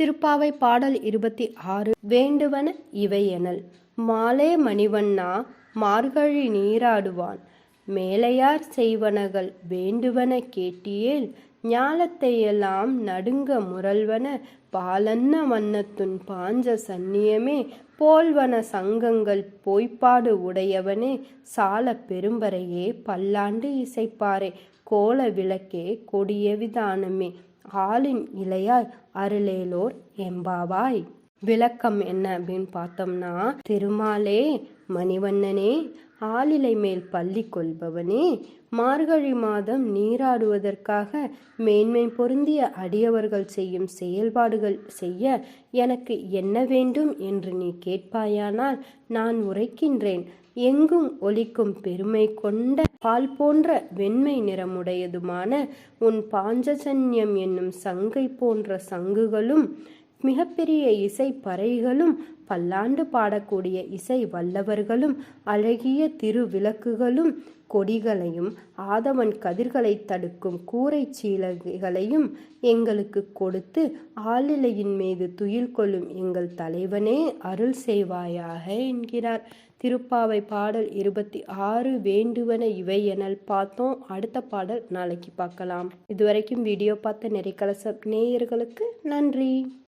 திருப்பாவை பாடல் இருபத்தி ஆறு வேண்டுவன இவையெனல். மாலே மணிவண்ணா மார்கழி நீராடுவான். மேலையார் செய்வனகள் வேண்டுவன கேட்டியேல் ஞாலத்தையெல்லாம் நடுங்க முரல்வன. பாலன்ன வண்ணத்துன் பாஞ்ச சந்நியமே போல்வன சங்கங்கள் பொய்ப்பாடு உடையவனே. சால பெரும்பறையே பல்லாண்டு இசைப்பாரே கோல விளக்கே கொடியவிதானமே ஆளின் இலையாய் அருளேலோர் எம்பாவாய் விளக்கம் என்ன அப்படின்னு பார்த்தோம்னா திருமாலே மணிவண்ணனே ஆளிலை மேல் பள்ளி கொள்பவனே மார்கழி மாதம் நீராடுவதற்காக மேன்மை பொருந்திய அடியவர்கள் செய்யும் செயல்பாடுகள் செய்ய எனக்கு என்ன வேண்டும் என்று நீ கேட்பாயானால் நான் உரைக்கின்றேன். எங்கும் ஒலிக்கும் பெருமை கொண்ட பால் போன்ற வெண்மை நிறமுடையதுமான உன் பாஞ்சஜன்யம் என்னும் சங்கை போன்ற சங்குகளும் மிகப்பெரிய இசை பறைகளும் பல்லாண்டு பாடக்கூடிய இசை வல்லவர்களும் அழகிய திருவிளக்குகளும் கொடிகளையும் ஆதவன் கதிர்களை தடுக்கும் கூரை சீலகைகளையும் எங்களுக்கு கொடுத்து ஆளிலையின் மீது துயில் கொள்ளும் எங்கள் தலைவனே அருள் செய்வாயாக என்கிறார். திருப்பாவை பாடல் இருபத்தி ஆறு வேண்டுவன இவை எனல் பார்த்தோம். அடுத்த பாடல் நாளைக்கு பார்க்கலாம். இதுவரைக்கும் வீடியோ பார்த்த நெறிக்கலச நேயர்களுக்கு நன்றி.